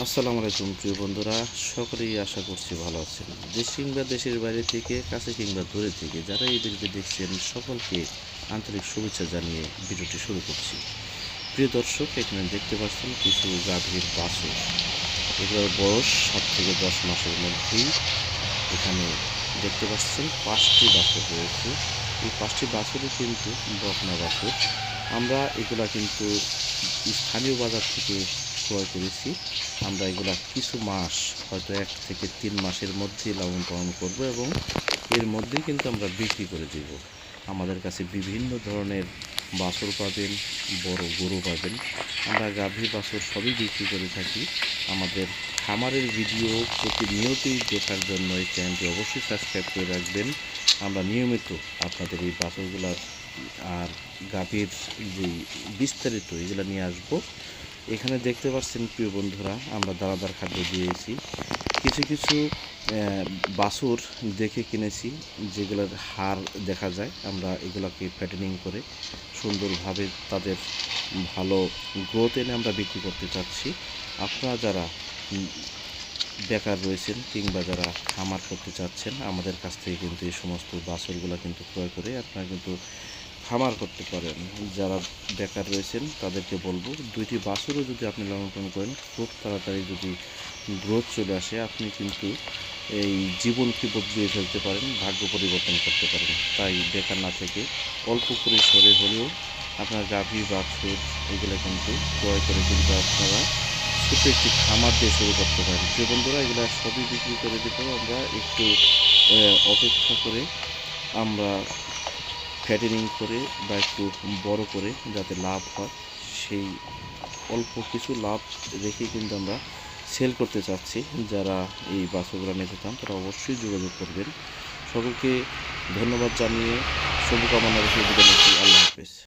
আসসালামু আলাইকুম, প্রিয় বন্ধুরা। সকলেই আশা করছি ভালো আছেন। দেশ কিংবা দেশের বাইরে থেকে, কাছে কিংবা দূরে থেকে, যারা এই ভিডিওটি দেখছেন, সকলকে আন্তরিক শুভেচ্ছা জানিয়ে ভিডিওটি শুরু করছি। প্রিয় দর্শক, এখানে দেখতে পাচ্ছেন কিছু গাভীর বাছুর। এগুলোর বয়স সাত থেকে দশ মাসের মধ্যেই। এখানে দেখতে পাচ্ছেন পাঁচটি বাছুর রয়েছে। এই পাঁচটি বাছুরই কিন্তু বকনা বাছুর। আমরা এগুলা কিন্তু স্থানীয় বাজার থেকে ক্রয় করেছি। আমরা এগুলা কিছু মাস, হয়তো এক থেকে তিন মাসের মধ্যে লালন পালন করব এবং এর মধ্যেই কিন্তু আমরা বিক্রি করে দেব। আমাদের কাছে বিভিন্ন ধরনের বাছুর পাবেন, বড় গরু পাবেন। আমরা গাভী, বাছুর সবই বিক্রি করে থাকি। আমাদের খামারের ভিডিও প্রতিনিয়তই দেখার জন্য এই চ্যানেলটি অবশ্যই সাবস্ক্রাইব করে রাখবেন। আমরা নিয়মিত আপনাদের এই বাছুরগুলার আর গাভীর যে বিস্তারিত এগুলো নিয়ে আসব। এখানে দেখতে পাচ্ছেন প্রিয় বন্ধুরা, আমরা দানাদার খাদ্য দিয়েছি। কিছু কিছু বাছুর দেখে কিনেছি, যেগুলোর হার দেখা যায়। আমরা এগুলোকে প্যাটার্নিং করে সুন্দরভাবে তাদের ভালো গ্রোথ এনে আমরা বিক্রি করতে চাচ্ছি। আপনারা যারা বেকার রয়েছেন কিংবা যারা খামার করতে চাচ্ছেন, আমাদের কাছ থেকে কিন্তু এই সমস্ত বাছুরগুলো কিন্তু ক্রয় করে আপনারা কিন্তু খামার করতে পারেন। যারা বেকার রয়েছেন, তাদেরকে বলব, দুইটি বাছুরও যদি আপনি লালন পালন করেন, খুব তাড়াতাড়ি যদি গ্রোথ চলে আসে, আপনি কিন্তু এই জীবনকে বদলিয়ে ফেলতে পারেন, ভাগ্য পরিবর্তন করতে পারেন। তাই বেকার না থেকে অল্প পরিসরে হলেও আপনার গাভী, বাছুর, এগুলো কিন্তু ক্রয় করে কিন্তু আপনারা ছোটো একটি খামার দিয়ে শুরু করতে পারেন। যে বন্ধুরা, এগুলো সবই বিক্রি করে দেবো আমরা একটু অপেক্ষা করে আমরা ফ্যাটেনিং করে বা একটু বড় করে যাতে লাভ হয়, সেই অল্প কিছু লাভ রেখে কিন্তু আমরা সেল করতে চাচ্ছি। যারা এই বাসগুলো নিতে চান, তারা অবশ্যই যোগাযোগ করবেন। সকলকে ধন্যবাদ জানিয়ে শুভকামনা রেখে বিদায় আল্লাহ হাফেজ।